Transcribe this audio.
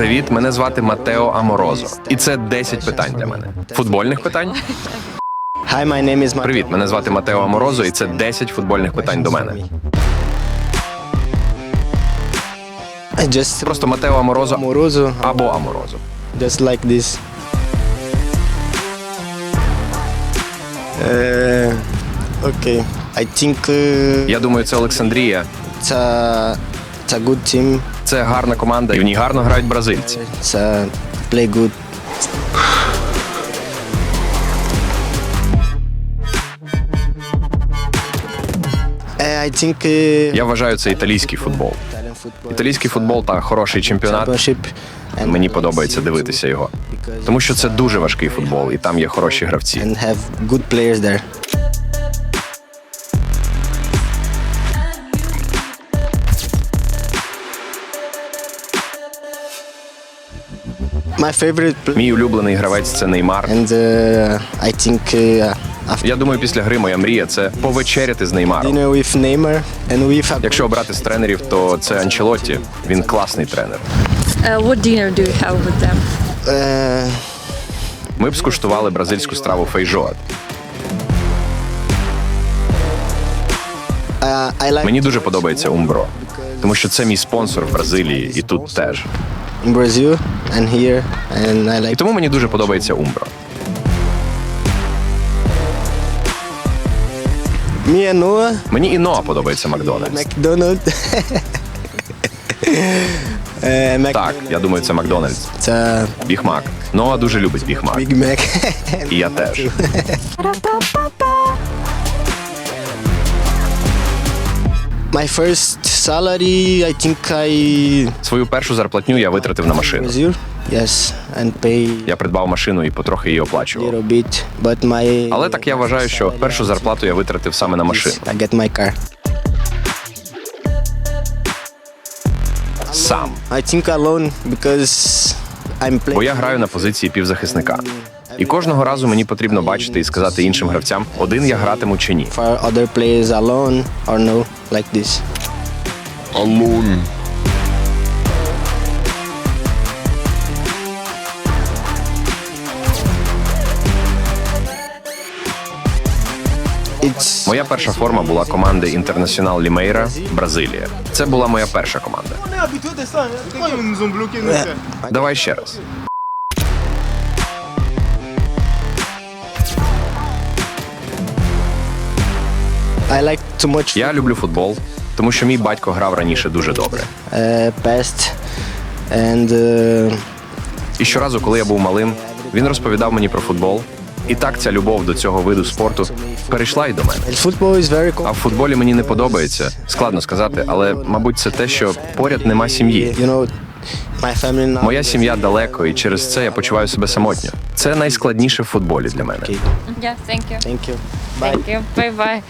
Привіт, мене звати Матео Аморозо. І це 10 питань для мене. Футбольних питань? Hi, my name is Привіт, мене звати Матео Аморозо, і це 10 футбольних питань до мене. Just Просто Матео Аморозо або Аморозо. just like this. I think uh, Я думаю, це Олександрія. it's a it's a good team. Це гарна команда, і в ній гарно грають бразильці. A play good. Uh, I think uh, Я вважаю це італійський футбол. Італійський футбол та хороший чемпіонат. Мені подобається дивитися його, тому що це дуже важкий футбол, і там є хороші гравці. Мій улюблений гравець це Неймар. and uh, I think uh, after Я думаю, після гри моя мрія це повечеряти з Неймаром. dinner with Neymar and with Якщо обрати з тренерів, то це Анчелотті. Він класний тренер. Uh, what dinner do you have with them? uh, Ми б скуштували бразильську страву фейжоа. uh, like Мені дуже подобається Умбро, тому що це мій спонсор в Бразилії і тут теж. In Brazil and here, and I І тому мені дуже подобається Умбро. me and Noah Мені і Ноа подобається Макдональдс. McDonald. uh, Mac- Так, я думаю, це Макдональдс. It's a Біхмак. Ноа дуже любить. Big Mac. І я теж. My first salary, I think I Свою першу зарплатню я витратив на машину. Brazil. Yes, and pay Я придбав машину і потрохи її оплачував. little bit, but my. Але так я вважаю, що першу зарплату я витратив саме на машину. I get my car. Сам. I think alone because I'm playing. Бо я граю на позиції півзахисника. І кожного разу мені потрібно бачити і сказати іншим гравцям, один я гратиму чи ні. for other players alone or no, like this. Alone. Моя перша форма була команди Інтернаціонал Лімейра, Бразилія. Це була моя перша команда. On est habitué Я люблю футбол, тому що мій батько грав раніше дуже добре. uh, and uh, І щоразу, коли я був малим, він розповідав мені про футбол. І так ця любов до цього виду спорту перейшла й до мене. football is very А в футболі мені не подобається. Складно сказати, але мабуть це те, що поряд нема сім'ї. You know, my family now. Моя сім'я далеко, і через це я почуваю себе самотньо. Це найскладніше в футболі для мене. Yeah, thank you. thank you. Bye. Thank you. Bye bye.